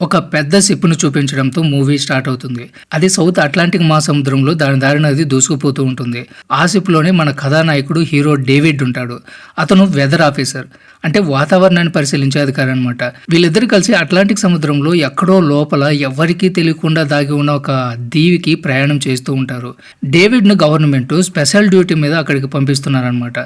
ఒక పెద్ద షిప్ను చూపించడంతో movie start అవుతుంది. అది సౌత్ అట్లాంటిక్ మహాసముద్రంలో దాని దారిన అది దూసుకుపోతూ ఉంటుంది. ఆ షిప్లోనే మన కథానాయకుడు హీరో డేవిడ్ ఉంటాడు. అతను వెదర్ ఆఫీసర్. అంటే వాతావరణాన్ని పరిశీలించే అధికారి అనమాట వీళ్ళిద్దరు కలిసి అట్లాంటిక్ సముద్రంలో ఎక్కడో లోపల ఎవరికీ తెలియకుండా దాగి ఉన్న ఒక దీవికి ప్రయాణం చేస్తూ ఉంటారు. డేవిడ్ను గవర్నమెంట్ స్పెషల్ డ్యూటీ మీద అక్కడికి పంపిస్తున్నారనమాట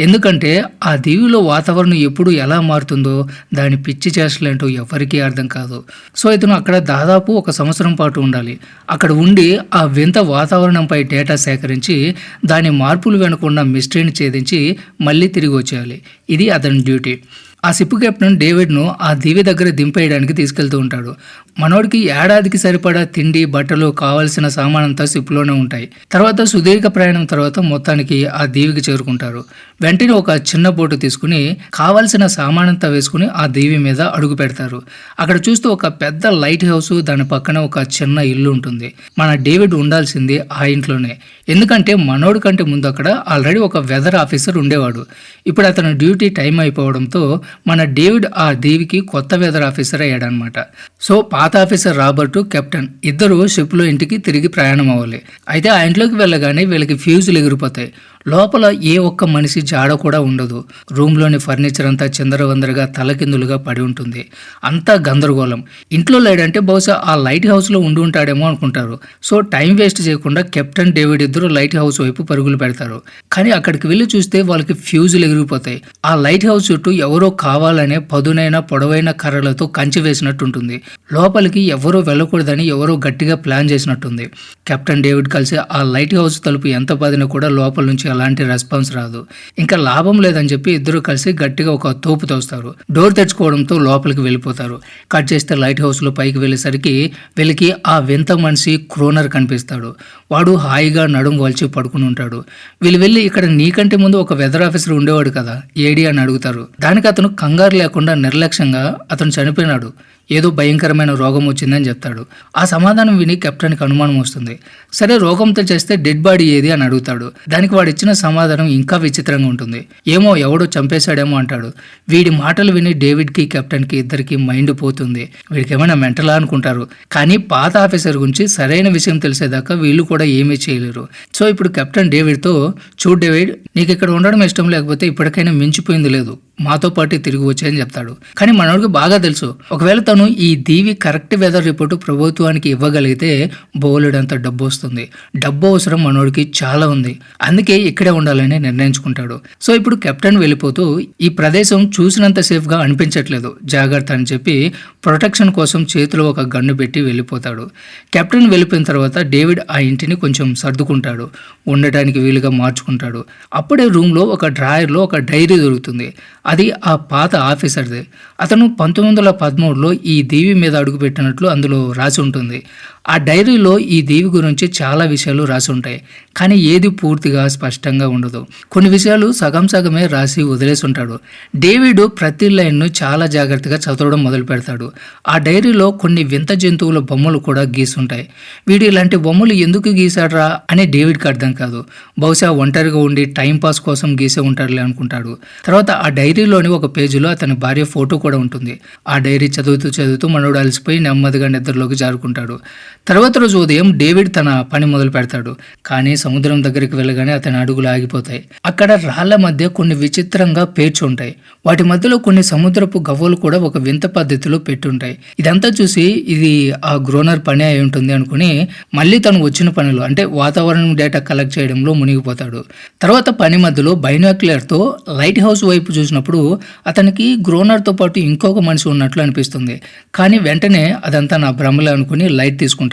ఎందుకంటే ఆ దీవిలో వాతావరణం ఎప్పుడు ఎలా మారుతుందో దాని పిచ్చి చేష్టలేంటో ఎవరికీ అర్థం కాదు. సో ఇతను అక్కడ దాదాపు ఒక సంవత్సరం పాటు ఉండాలి. అక్కడ ఉండి ఆ వింత వాతావరణంపై డేటా సేకరించి దాని మార్పులు వెనుకున్న మిస్టరీని ఛేదించి మళ్ళీ తిరిగి వచ్చేయాలి. ఇది అతని డ్యూటీ. ఆ షిప్ కెప్టెన్ డేవిడ్ను ఆ దివి దగ్గర దింపేయడానికి తీసుకెళ్తూ ఉంటాడు. మనోడికి ఏడాదికి సరిపడా తిండి బట్టలు కావాల్సిన సామానంతా షిప్లోనే ఉంటాయి. తర్వాత సుదీర్ఘ ప్రయాణం తర్వాత మొత్తానికి ఆ దీవికి చేరుకుంటారు. వెంటనే ఒక చిన్న బోటు తీసుకుని కావాల్సిన సామానంతా వేసుకుని ఆ దీవి మీద అడుగు పెడతారు. అక్కడ చూస్తే ఒక పెద్ద లైట్ హౌస్ దాని పక్కన ఒక చిన్న ఇల్లు ఉంటుంది. మన డేవిడ్ ఉండాల్సింది ఆ ఇంట్లోనే. ఎందుకంటే మనోడి కంటే ముందు అక్కడ ఆల్రెడీ ఒక వెదర్ ఆఫీసర్ ఉండేవాడు. ఇప్పుడు అతని డ్యూటీ టైం అయిపోవడంతో మన డేవిడ్ ఆ దేవికి కొత్త వెదర్ ఆఫీసర్ అయ్యాడనమాట. సో పాత ఆఫీసర్ రాబర్ట్ కెప్టెన్ ఇద్దరు షిప్లో ఇంటికి తిరిగి ప్రయాణం అవ్వాలి. అయితే ఆ ఇంట్లోకి వెళ్ళగానే వీళ్ళకి ఫ్యూజులు ఎగిరిపోతాయి. లోపల ఏ ఒక్క మనిషి జాడ కూడా ఉండదు. రూమ్లోని ఫర్నిచర్ అంతా చిందరవందరగా తలకిందులుగా పడి ఉంటుంది. అంతా గందరగోళం. ఇంట్లో లేడంటే బహుశా ఆ లైట్ హౌస్లో ఉండి ఉంటాడేమో అనుకుంటారు. సో టైం వేస్ట్ చేయకుండా కెప్టెన్ డేవిడ్ ఇద్దరు లైట్ హౌస్ వైపు పరుగులు పెడతారు. కానీ అక్కడికి వెళ్ళి చూస్తే వాళ్ళకి ఫ్యూజులు ఎగిరిపోతాయి. ఆ లైట్ హౌస్ చుట్టూ ఎవరో కావాలనే పదునైన పొడవైన కర్రలతో కంచి వేసినట్టు ఉంటుంది లోపలికి ఎవరో వెళ్ళకూడదని ఎవరో గట్టిగా ప్లాన్ చేసినట్టుంది. కెప్టెన్ డేవిడ్ కలిసి ఆ లైట్ హౌస్ తలుపు ఎంత పదినా కూడా లోపల నుంచి అలాంటి రెస్పాన్స్ రాదు. ఇంకా లాభం లేదని చెప్పి ఇద్దరు కలిసి గట్టిగా ఒక తోపు తోస్తారు. డోర్ తెచ్చుకోవడంతో లోపలికి వెళ్ళిపోతారు. కట్ చేస్తే లైట్ హౌస్లో పైకి వెళ్ళేసరికి వీళ్ళకి ఆ వింత మనిషి క్రోనర్ కనిపిస్తాడు. వాడు హాయిగా నడుం వలిచి పడుకుని ఉంటాడు. వీళ్ళు వెళ్ళి ఇక్కడ నీకంటే ముందు ఒక వెదర్ ఆఫీసర్ ఉండేవాడు కదా? ఏడి? అని అడుగుతారు. దానికి అతను కంగారు లేకుండా నిర్లక్ష్యంగా అతను చనిపోయినాడు. ఏదో భయంకరమైన రోగం వచ్చిందని చెప్తాడు. ఆ సమాధానం విని కెప్టెన్కి అనుమానం వస్తుంది. సరే రోగంతో చేస్తే డెడ్ బాడీ ఏది అని అడుగుతాడు. దానికి వాడు ఇచ్చిన సమాధానం ఇంకా విచిత్రంగా ఉంటుంది. ఏమో ఎవడో చంపేశాడేమో అంటాడు. వీడి మాటలు విని డేవిడ్కి కెప్టెన్కి ఇద్దరికి మైండ్ పోతుంది. వీడికి ఏమైనా మెంటలా అనుకుంటారు. కానీ పాత ఆఫీసర్ గురించి సరైన విషయం తెలిసేదాకా వీళ్ళు కూడా ఏమీ చేయలేరు. సో ఇప్పుడు కెప్టెన్ డేవిడ్తో చూడు డేవిడ్ నీకు ఇక్కడ ఉండడం ఇష్టం లేకపోతే ఇప్పటికైనా మించిపోయింది లేదు. మాతో పాటు తిరిగి వచ్చాయని చెప్తాడు. కానీ మనోడికి బాగా తెలుసు. ఒకవేళ తను ఈ దీవి కరెక్ట్ వెదర్ రిపోర్టు ప్రభుత్వానికి ఇవ్వగలిగితే బోలెడంత డబ్బు వస్తుంది. డబ్బు అవసరం మనోడికి చాలా ఉంది. అందుకే ఇక్కడే ఉండాలని నిర్ణయించుకుంటాడు. సో ఇప్పుడు కెప్టెన్ వెళ్ళిపోతూ ఈ ప్రదేశం చూసినంత సేఫ్గా అనిపించట్లేదు. జాగ్రత్త అని చెప్పి ప్రొటెక్షన్ కోసం చేతిలో ఒక గన్ను పెట్టి వెళ్ళిపోతాడు. కెప్టెన్ వెళ్ళిపోయిన తర్వాత డేవిడ్ ఆ ఇంటిని కొంచెం సర్దుకుంటాడు. ఉండటానికి వీలుగా మార్చుకుంటాడు. అప్పుడే రూమ్లో ఒక డ్రాయర్లో ఒక డైరీ దొరుకుతుంది. అది ఆ పాత ఆఫీసర్ది. అతను పంతొమ్మిది వందల పదమూడులో ఈ దేవి మీద అడుగుపెట్టినట్లు అందులో రాసి ఉంటుంది. ఆ డైరీలో ఈ దేవి గురించి చాలా విషయాలు రాసి ఉంటాయి కానీ ఏది పూర్తిగా స్పష్టంగా ఉండదు. కొన్ని విషయాలు సగం సగమే రాసి వదిలేసి ఉంటాడు డేవిడ్ ప్రతి లైన్ను చాలా జాగ్రత్తగా చదవడం మొదలు పెడతాడు. ఆ డైరీలో కొన్ని వింత జంతువుల బొమ్మలు కూడా గీసుంటాయి. వీడు ఇలాంటి బొమ్మలు ఎందుకు గీశాడ్రా అని డేవిడ్కి అర్థం కాదు. బహుశా ఒంటరిగా ఉండి టైంపాస్ కోసం గీసే ఉంటారులే అనుకుంటాడు. తర్వాత ఆ డైరీలోని ఒక పేజీలో అతని భార్య ఫోటో కూడా ఉంటుంది. ఆ డైరీ చదువుతూ చదువుతూ మనోడు అలసిపోయి నెమ్మదిగా నిద్రలోకి జారుకుంటాడు. తర్వాత రోజు ఉదయం డేవిడ్ తన పని మొదలు పెడతాడు. కానీ సముద్రం దగ్గరికి వెళ్ళగానే అతని అడుగులు ఆగిపోతాయి. అక్కడ రాళ్ళ మధ్య కొన్ని విచిత్రంగా పేర్చి ఉంటాయి. వాటి మధ్యలో కొన్ని సముద్రపు గవ్వలు కూడా ఒక వింత పద్ధతిలో పెట్టుంటాయి ఇదంతా చూసి ఇది ఆ గ్రోనర్ పని అయి ఉంటుంది అనుకుని మళ్ళీ తను వచ్చిన పనిలో అంటే వాతావరణం డేటా కలెక్ట్ చేయడంలో మునిగిపోతాడు. తర్వాత పని మధ్యలో బైనాక్యులర్తో లైట్ హౌస్ వైపు చూసినప్పుడు అతనికి గ్రోనర్తో పాటు ఇంకొక మనిషి ఉన్నట్లు అనిపిస్తుంది. కానీ వెంటనే అదంతా నా భ్రమలే అనుకుని లైట్ తీసుకుంటాడు.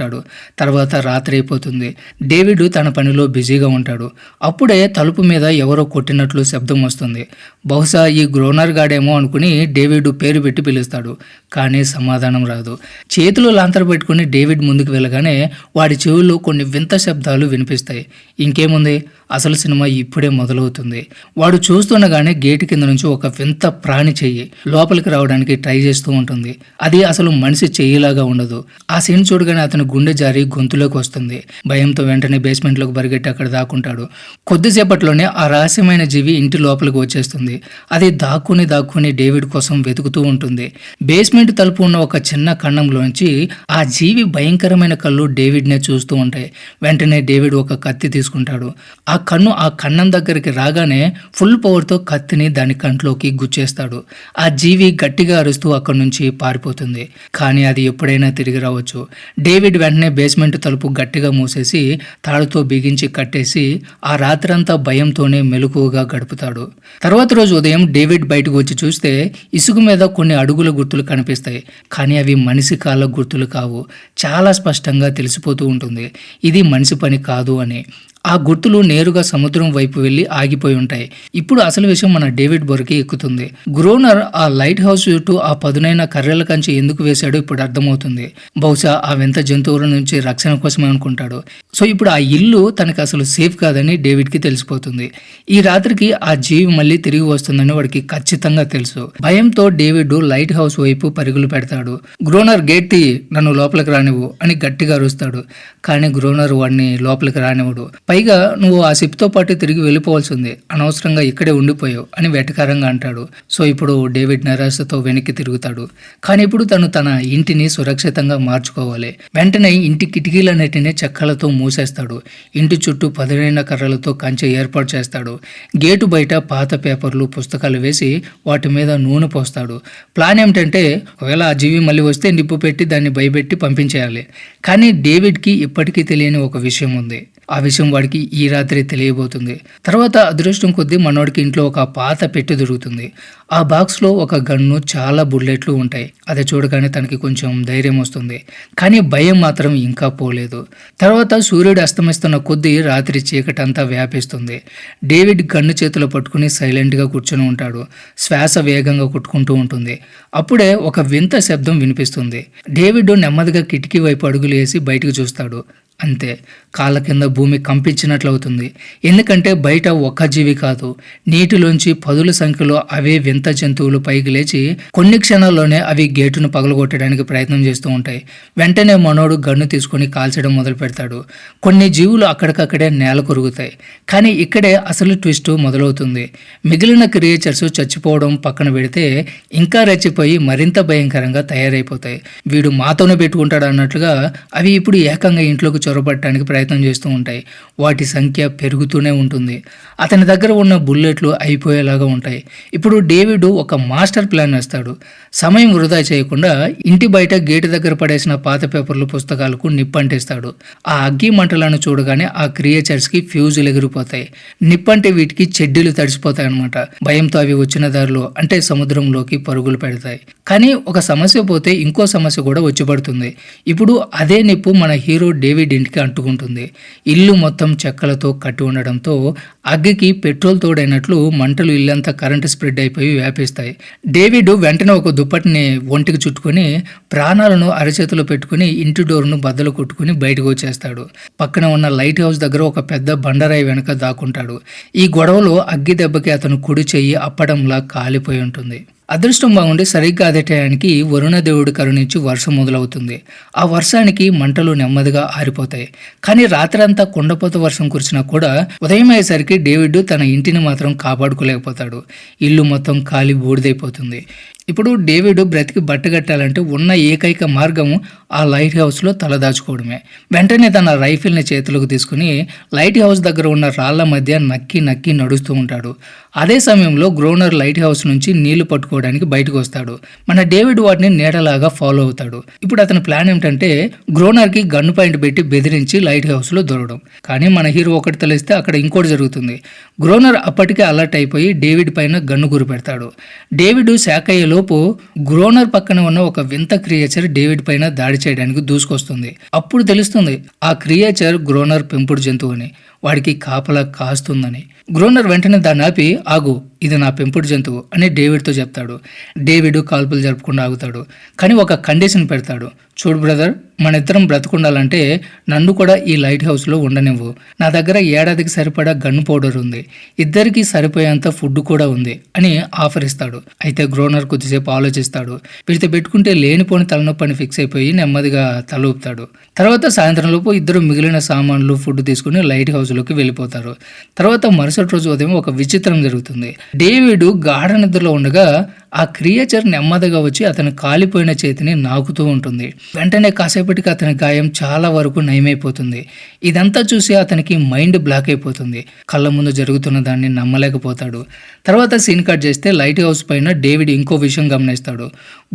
తర్వాత రాత్రి అయిపోతుంది. డేవిడ్ తన పనిలో బిజీగా ఉంటాడు. అప్పుడే తలుపు మీద ఎవరో కొట్టినట్లు శబ్దం వస్తుంది. బహుశా ఈ గ్రోనర్ గాడేమో అనుకుని డేవిడ్ పేరు పెట్టి పిలుస్తాడు. కానీ సమాధానం రాదు. చేతిలో లాంతర పెట్టుకుని డేవిడ్ ముందుకు వెళ్ళగానే వాడి చెవుల్లో కొన్ని వింత శబ్దాలు వినిపిస్తాయి. ఇంకేముంది? అసలు సినిమా ఇప్పుడే మొదలవుతుంది. వాడు చూస్తుండగానే గేటు కింద నుంచి ఒక వింత ప్రాణి చెయ్యి లోపలికి రావడానికి ట్రై చేస్తూ ఉంటుంది. అది అసలు మనిషి చెయ్యిలాగా ఉండదు. ఆ సీన్ చూడగానే అతని గుండె జారి గొంతులోకి వస్తుంది. భయంతో వెంటనే బేస్మెంట్లోకి పరిగెట్టి అక్కడ దాక్కుంటాడు. కొద్దిసేపట్లోనే ఆ రహస్యమైన జీవి ఇంటి లోపలికి వచ్చేస్తుంది. అది దాక్కుని దాక్కుని డేవిడ్ కోసం వెతుకుతూ ఉంటుంది. బేస్మెంట్ తలుపు ఉన్న ఒక చిన్న కన్నంలోంచి ఆ జీవి భయంకరమైన కళ్ళు డేవిడ్నే చూస్తూ ఉంటాయి. వెంటనే డేవిడ్ ఒక కత్తి తీసుకుంటాడు. ఆ కన్ను ఆ కన్నం దగ్గరికి రాగానే ఫుల్ పవర్తో కత్తిని దాని కంట్లోకి గుచ్చేస్తాడు. ఆ జీవి గట్టిగా అరుస్తూ అక్కడి నుంచి పారిపోతుంది. కానీ అది ఎప్పుడైనా తిరిగి రావచ్చు. డేవిడ్ వెంటనే బేస్మెంట్ తలుపు గట్టిగా మూసేసి తాడుతో బిగించి కట్టేసి ఆ రాత్రంతా భయంతోనే మెలకువగా గడుపుతాడు. తర్వాత రోజు ఉదయం డేవిడ్ బయటకు వచ్చి చూస్తే ఇసుక మీద కొన్ని అడుగుల గుర్తులు కనిపిస్తాయి. కానీ అవి మనిషి కాళ్ళ గుర్తులు కావు. చాలా స్పష్టంగా తెలిసిపోతూ ఉంటుంది. ఇది మనిషి పని కాదు అని. ఆ గుర్తులు నేరుగా సముద్రం వైపు వెళ్ళి ఆగిపోయి ఉంటాయి. ఇప్పుడు అసలు విషయం మన డేవిడ్ బొరికి ఎక్కుతుంది. గ్రోనర్ ఆ లైట్ హౌస్ చుట్టూ ఆ పదునైన కర్రెల కంచి ఎందుకు వేశాడో ఇప్పుడు అర్థమవుతుంది. బహుశా ఆ వింత జంతువుల నుంచి రక్షణ కోసమే అనుకుంటాడు. సో ఇప్పుడు ఆ ఇల్లు తనకు అసలు సేఫ్ కాదని డేవిడ్కి తెలిసిపోతుంది. ఈ రాత్రికి ఆ జీవి మళ్ళీ తిరిగి వస్తుందని వాడికి ఖచ్చితంగా తెలుసు. భయంతో డేవిడ్ లైట్ హౌస్ వైపు పరుగులు పెడతాడు. గ్రోనర్ గేట్ తీ నన్ను లోపలికి రానివ్వు అని గట్టిగా అరుస్తాడు. కానీ గ్రోనర్ వాడిని లోపలికి రానివ్వడు. పైగా నువ్వు ఆ సిప్తో పాటు తిరిగి వెళ్ళిపోవాల్సి ఉంది. అనవసరంగా ఇక్కడే ఉండిపోయావు అని వెటకారంగా అంటాడు. సో ఇప్పుడు డేవిడ్ నిరాశతో వెనక్కి తిరుగుతాడు. కానీ ఇప్పుడు తను తన ఇంటిని సురక్షితంగా మార్చుకోవాలి. వెంటనే ఇంటి కిటికీలన్నిటిని చెక్కలతో మూసేస్తాడు. ఇంటి చుట్టూ పదునైన కర్రలతో కంచె ఏర్పాటు చేస్తాడు. గేటు బయట పాత పేపర్లు పుస్తకాలు వేసి వాటి మీద నూనె పోస్తాడు. ప్లాన్ ఏమిటంటే ఒకవేళ ఆ జీవి మళ్ళీ వస్తే నిప్పు పెట్టి దాన్ని భయపెట్టి పంపించేయాలి. కానీ డేవిడ్కి ఇప్పటికీ తెలియని ఒక విషయం ఉంది. ఆ విషయం వాడికి ఈ రాత్రి తెలియబోతుంది. తర్వాత అదృష్టం కొద్దీ మనోడికి ఇంట్లో ఒక పాత పెట్టి దొరుకుతుంది. ఆ బాక్స్లో ఒక గన్ను చాలా బుల్లెట్లు ఉంటాయి. అది చూడగానే తనకి కొంచెం ధైర్యం వస్తుంది. కానీ భయం మాత్రం ఇంకా పోలేదు. తర్వాత సూర్యుడు అస్తమిస్తున్న కొద్దీ రాత్రి చీకటంతా వ్యాపిస్తుంది. డేవిడ్ గన్ను చేతిలో పట్టుకుని సైలెంట్గా కూర్చొని ఉంటాడు. శ్వాస వేగంగా కొట్టుకుంటూ ఉంటుంది. అప్పుడే ఒక వింత శబ్దం వినిపిస్తుంది. డేవిడ్ నెమ్మదిగా కిటికీ వైపు అడుగులు వేసి బయటకు చూస్తాడు. అంతే. కాళ్ళ కింద భూమి కంపించినట్లు అవుతుంది ఎందుకంటే బయట ఒక్క జీవి కాదు. నీటిలోంచి పదుల సంఖ్యలో అవే వింత జంతువులు పైకి లేచి కొన్ని క్షణాల్లోనే అవి గేటును పగలగొట్టడానికి ప్రయత్నం చేస్తూ ఉంటాయి. వెంటనే మనోడు గన్ను తీసుకొని కాల్చడం మొదలు పెడతాడు. కొన్ని జీవులు అక్కడికక్కడే నేల కొరుగుతాయి కానీ ఇక్కడే అసలు ట్విస్ట్ మొదలవుతుంది. మిగిలిన క్రియేచర్స్ చచ్చిపోవడం పక్కన పెడితే ఇంకా రెచ్చిపోయి మరింత భయంకరంగా తయారైపోతాయి. వీడు మాతోనే పెట్టుకుంటాడు అన్నట్లుగా అవి ఇప్పుడు ఏకంగా ఇంట్లోకి చొరబట్టడానికి ప్రయత్నం చేస్తూ ఉంటాయి. వాటి సంఖ్య పెరుగుతూనే ఉంటుంది. అతని దగ్గర ఉన్న బుల్లెట్లు అయిపోయేలాగా ఉంటాయి. ఇప్పుడు డేవిడ్ ఒక మాస్టర్ ప్లాన్ వేస్తాడు. సమయం వృధా చేయకుండా ఇంటి బయట గేటు దగ్గర పడేసిన పాత పేపర్లు పుస్తకాలకు నిప్పంటిస్తాడు. ఆ అగ్గి మంటలను చూడగానే ఆ క్రియేచర్స్కి ఫ్యూజులు ఎగిరిపోతాయి. నిప్పంటే వీటికి చెడ్డీలు తడిసిపోతాయి అనమాట భయంతో అవి వచ్చిన దారిలో అంటే సముద్రంలోకి పరుగులు పెడతాయి. కానీ ఒక సమస్య పోతే ఇంకో సమస్య కూడా వచ్చి పడుతుంది ఇప్పుడు అదే నిప్పు మన హీరో డేవిడ్ ఇంటికి అంటుకుంటుంది. ఇల్లు మొత్తం చెక్కలతో కట్టి ఉండడంతో అగ్గికి పెట్రోల్ తోడైనట్లు మంటలు ఇల్లంతా కరెంటు స్ప్రెడ్ అయిపోయి వ్యాపిస్తాయి. డేవిడ్ వెంటనే ఒక దుప్పటిని ఒంటికి చుట్టుకొని ప్రాణాలను అరచేతిలో పెట్టుకుని ఇంటి డోర్ను బద్దలు కొట్టుకుని బయటకు వచ్చేస్తాడు. పక్కన ఉన్న లైట్ హౌస్ దగ్గర ఒక పెద్ద బండరాయి వెనుక దాక్కుంటాడు. ఈ గొడవలో అగ్గి దెబ్బకి అతను కుడి చెయ్యి అప్పడంలా కాలిపోయి ఉంటుంది. అదృష్టం బాగుండి సరిగ్గా అదే టయానికి వరుణదేవుడు కరుణించి వర్షం మొదలవుతుంది. ఆ వర్షానికి మంటలు నెమ్మదిగా ఆరిపోతాయి. కానీ రాత్రంతా కుండపోత వర్షం కురిసినా కూడా ఉదయం అయ్యేసరికి డేవిడ్ తన ఇంటిని మాత్రం కాపాడుకోలేకపోతాడు. ఇల్లు మొత్తం కాలి బూడిదైపోతుంది. ఇప్పుడు డేవిడ్ బ్రతికి బట్టగట్టాలంటే ఉన్న ఏకైక మార్గం ఆ లైట్ హౌస్లో తలదాచుకోవడమే వెంటనే తన రైఫిల్ని చేతులకు తీసుకుని లైట్ హౌస్ దగ్గర ఉన్న రాళ్ళ మధ్య నక్కి నక్కి నడుస్తూ ఉంటాడు. అదే సమయంలో గ్రోనర్ లైట్ హౌస్ నుంచి నీళ్ళు పట్టుకోవడానికి బయటకు వస్తాడు. మన డేవిడ్ వాటిని నీడలాగా ఫాలో అవుతాడు. ఇప్పుడు అతని ప్లాన్ ఏమిటంటే గ్రోనర్కి గన్ను పాయింట్ పెట్టి బెదిరించి లైట్ హౌస్లో దొరకడం కానీ మన హీరో ఒకటి తెలిస్తే అక్కడ ఇంకోటి జరుగుతుంది. గ్రోనర్ అప్పటికే అలర్ట్ అయిపోయి డేవిడ్ పైన గన్ను గురి పెడతాడు డేవిడ్ శాఖయ్యలో లోపు గ్రోనర్ పక్కన ఉన్న ఒక వింత క్రియేచర్ డేవిడ్ పైన దాడి చేయడానికి దూసుకొస్తుంది. అప్పుడు తెలుస్తుంది ఆ క్రియేచర్ గ్రోనర్ పెంపుడు జంతువు అని వాడికి కాపలా కాస్తుందని. గ్రోనర్ వెంటనే దాన్ని ఆపి ఆగు ఇది నా పెంపుడు జంతువు అని డేవిడ్తో చెప్తాడు. డేవిడ్ కాల్పులు జరుపుకుండా ఆగుతాడు. కానీ ఒక కండిషన్ పెడతాడు. చూడు బ్రదర్ మన ఇద్దరం బ్రతుకుండాలంటే నన్ను కూడా ఈ లైట్ హౌస్లో ఉండనివ్వు. నా దగ్గర ఏడాదికి సరిపడా గన్ పౌడర్ ఉంది. ఇద్దరికి సరిపోయేంత ఫుడ్ కూడా ఉంది అని ఆఫర్ ఇస్తాడు. అయితే గ్రోనర్ కొద్దిసేపు ఆలోచిస్తాడు. వీటితో పెట్టుకుంటే లేనిపోని తలనొప్పని ఫిక్స్ అయిపోయి నెమ్మదిగా తల ఊపుతాడు. తర్వాత సాయంత్రంలోపు ఇద్దరు మిగిలిన సామాన్లు ఫుడ్ తీసుకుని లైట్ హౌస్లోకి వెళ్ళిపోతారు. తర్వాత మరుసటి రోజు ఉదయం ఒక విచిత్రం జరుగుతుంది. డేవిడ్ గాఢ నిద్రలో ఉండగా ఆ క్రియేచర్ నెమ్మదిగా వచ్చి అతని కాలిపోయిన చేతిని నాకుతూ ఉంటుంది. వెంటనే కాసేపటికి అతని గాయం చాలా వరకు నయమైపోతుంది. ఇదంతా చూసి అతనికి మైండ్ బ్లాక్ అయిపోతుంది. కళ్ళ ముందు జరుగుతున్న దాన్ని నమ్మలేకపోతాడు. తర్వాత సీన్ కట్ చేస్తే లైట్ హౌస్ పైన డేవిడ్ ఇంకో విషయం గమనిస్తాడు.